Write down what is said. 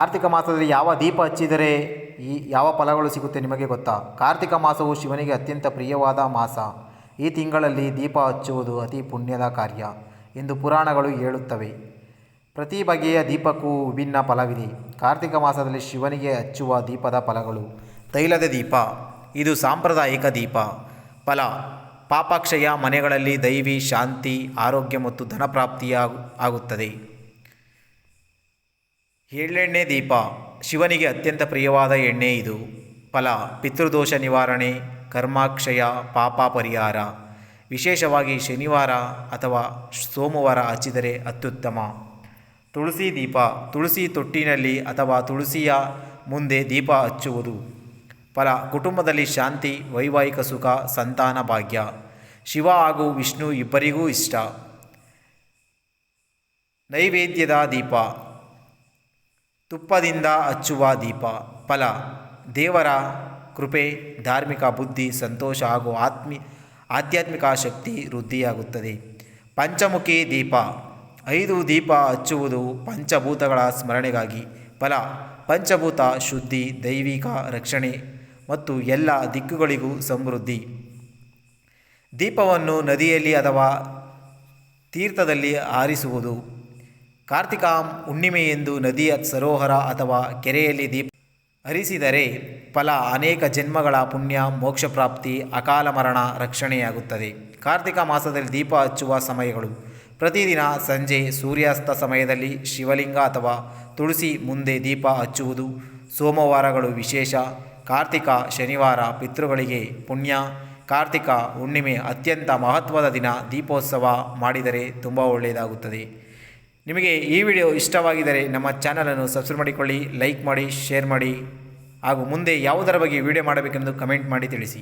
ಕಾರ್ತಿಕ ಮಾಸದಲ್ಲಿ ಯಾವ ದೀಪ ಹಚ್ಚಿದರೆ ಈ ಯಾವ ಫಲಗಳು ಸಿಗುತ್ತೆ ನಿಮಗೆ ಗೊತ್ತಾ? ಕಾರ್ತಿಕ ಮಾಸವು ಶಿವನಿಗೆ ಅತ್ಯಂತ ಪ್ರಿಯವಾದ ಮಾಸ. ಈ ತಿಂಗಳಲ್ಲಿ ದೀಪ ಹಚ್ಚುವುದು ಅತಿ ಪುಣ್ಯದ ಕಾರ್ಯ ಎಂದು ಪುರಾಣಗಳು ಹೇಳುತ್ತವೆ. ಪ್ರತಿ ಬಗೆಯ ದೀಪಕ್ಕೂ ವಿಭಿನ್ನ ಫಲವಿದೆ. ಕಾರ್ತಿಕ ಮಾಸದಲ್ಲಿ ಶಿವನಿಗೆ ಹಚ್ಚುವ ದೀಪದ ಫಲಗಳು ತೈಲದ ದೀಪ, ಇದು ಸಾಂಪ್ರದಾಯಿಕ ದೀಪ, ಫಲ, ಪಾಪಕ್ಷಯ ಮನೆಗಳಲ್ಲಿ ದೈವಿ, ಶಾಂತಿ, ಆರೋಗ್ಯ ಮತ್ತು ಧನಪ್ರಾಪ್ತಿಯ ಆಗುತ್ತದೆ. ಎಳ್ಳೆಣ್ಣೆ ದೀಪ, ಶಿವನಿಗೆ ಅತ್ಯಂತ ಪ್ರಿಯವಾದ ಎಣ್ಣೆ ಇದು. ಫಲ, ಪಿತೃದೋಷ ನಿವಾರಣೆ, ಕರ್ಮಾಕ್ಷಯ, ಪಾಪ ಪರಿಹಾರ. ವಿಶೇಷವಾಗಿ ಶನಿವಾರ ಅಥವಾ ಸೋಮವಾರ ಹಚ್ಚಿದರೆ ಅತ್ಯುತ್ತಮ. ತುಳಸಿ ದೀಪ, ತುಳಸಿ ತೊಟ್ಟಿನಲ್ಲಿ ಅಥವಾ ತುಳಸಿಯ ಮುಂದೆ ದೀಪ ಹಚ್ಚುವುದು. ಫಲ, ಕುಟುಂಬದಲ್ಲಿ ಶಾಂತಿ, ವೈವಾಹಿಕ ಸುಖ, ಸಂತಾನ ಭಾಗ್ಯ. ಶಿವ ಹಾಗೂ ವಿಷ್ಣು ಇಬ್ಬರಿಗೂ ಇಷ್ಟ. ನೈವೇದ್ಯದ ದೀಪ. ತುಪ್ಪದಿಂದ ಹಚ್ಚುವ ದೀಪ, ಫಲ. ದೇವರ ಕೃಪೆ, ಧಾರ್ಮಿಕ ಬುದ್ಧಿ, ಸಂತೋಷ ಹಾಗೂ ಆತ್ಮಿ, ಆಧ್ಯಾತ್ಮಿಕ ಶಕ್ತಿ ವೃದ್ಧಿಯಾಗುತ್ತದೆ. ಪಂಚಮುಖಿ ದೀಪ. ಐದು ದೀಪ ಹಚ್ಚುವುದು ಪಂಚಭೂತಗಳ ಸ್ಮರಣೆಗಾಗಿ ಫಲ. ಪಂಚಭೂತ ಶುದ್ಧಿ, ದೈವಿಕ ರಕ್ಷಣೆ ಮತ್ತು ಎಲ್ಲ ದಿಕ್ಕುಗಳಿಗೂ ಸಮೃದ್ಧಿ. ದೀಪವನ್ನು ನದಿಯಲ್ಲಿ ಅಥವಾ ತೀರ್ಥದಲ್ಲಿ ಆರಿಸುವುದು ಕಾರ್ತಿಕ ಹುಣ್ಣಿಮೆಯೆಂದು ನದಿಯ ಸರೋವರ ಅಥವಾ ಕೆರೆಯಲ್ಲಿ ದೀಪ ಹರಿಸಿದರೆ ಫಲ ಅನೇಕ ಜನ್ಮಗಳ ಪುಣ್ಯ, ಮೋಕ್ಷ ಪ್ರಾಪ್ತಿ, ಅಕಾಲ ಮರಣ ರಕ್ಷಣೆಯಾಗುತ್ತದೆ. ಕಾರ್ತಿಕ ಮಾಸದಲ್ಲಿ ದೀಪ ಹಚ್ಚುವ ಸಮಯಗಳು. ಪ್ರತಿದಿನ ಸಂಜೆ ಸೂರ್ಯಾಸ್ತ ಸಮಯದಲ್ಲಿ ಶಿವಲಿಂಗ ಅಥವಾ ತುಳಸಿ ಮುಂದೆ ದೀಪ ಹಚ್ಚುವುದು ಸೋಮವಾರಗಳು ವಿಶೇಷ. ಕಾರ್ತಿಕ ಶನಿವಾರ ಪಿತೃಗಳಿಗೆ ಪುಣ್ಯ. ಕಾರ್ತಿಕ ಹುಣ್ಣಿಮೆ ಅತ್ಯಂತ ಮಹತ್ವದ ದಿನ. ದೀಪೋತ್ಸವ ಮಾಡಿದರೆ ತುಂಬ ಒಳ್ಳೆಯದಾಗುತ್ತದೆ. ನಿಮಗೆ ಈ ವಿಡಿಯೋ ಇಷ್ಟವಾಗಿದ್ದರೆ ನಮ್ಮ ಚಾನಲನ್ನು ಸಬ್ಸ್ಕ್ರೈಬ್ ಮಾಡಿಕೊಳ್ಳಿ ಲೈಕ್ ಮಾಡಿ ಶೇರ್ ಮಾಡಿ ಹಾಗೂ ಮುಂದೆ ಯಾವುದರ ಬಗ್ಗೆ ವಿಡಿಯೋ ಮಾಡಬೇಕೆಂದು ಕಮೆಂಟ್ ಮಾಡಿ ತಿಳಿಸಿ.